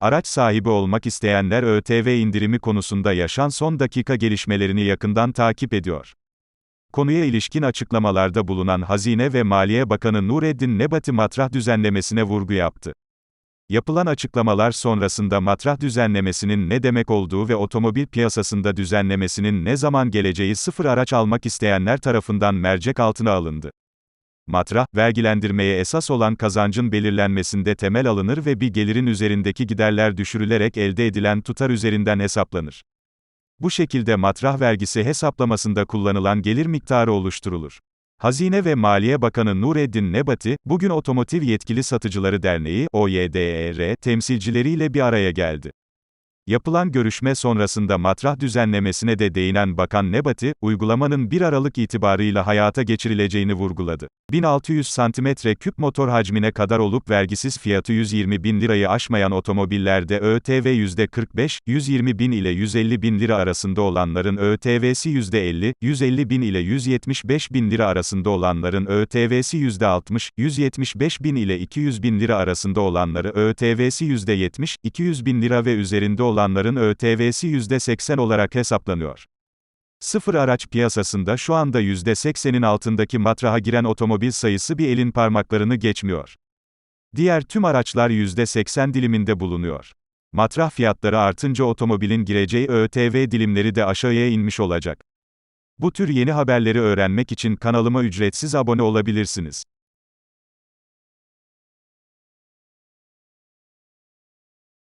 Araç sahibi olmak isteyenler ÖTV indirimi konusunda yaşan son dakika gelişmelerini yakından takip ediyor. Konuya ilişkin açıklamalarda bulunan Hazine ve Maliye Bakanı Nureddin Nebati matrah düzenlemesine vurgu yaptı. Yapılan açıklamalar sonrasında matrah düzenlemesinin ne demek olduğu ve otomobil piyasasında düzenlemesinin ne zaman geleceği sıfır araç almak isteyenler tarafından mercek altına alındı. Matrah, vergilendirmeye esas olan kazancın belirlenmesinde temel alınır ve bir gelirin üzerindeki giderler düşürülerek elde edilen tutar üzerinden hesaplanır. Bu şekilde matrah vergisi hesaplamasında kullanılan gelir miktarı oluşturulur. Hazine ve Maliye Bakanı Nureddin Nebati, bugün Otomotiv Yetkili Satıcıları Derneği, OYDER, temsilcileriyle bir araya geldi. Yapılan görüşme sonrasında matrah düzenlemesine de değinen Bakan Nebati, uygulamanın 1 Aralık itibarıyla hayata geçirileceğini vurguladı. 1600 cm küp motor hacmine kadar olup vergisiz fiyatı 120 bin lirayı aşmayan otomobillerde ÖTV %45, 120 bin ile 150 bin lira arasında olanların ÖTV'si %50, 150 bin ile 175 bin lira arasında olanların ÖTV'si %60, 175 bin ile 200 bin lira arasında olanları ÖTV'si %70, 200 bin lira ve üzerinde olanların ÖTV'si %80 olarak hesaplanıyor. Sıfır araç piyasasında şu anda %80'in altındaki matraha giren otomobil sayısı bir elin parmaklarını geçmiyor. Diğer tüm araçlar %80 diliminde bulunuyor. Matrah fiyatları artınca otomobilin gireceği ÖTV dilimleri de aşağıya inmiş olacak. Bu tür yeni haberleri öğrenmek için kanalıma ücretsiz abone olabilirsiniz.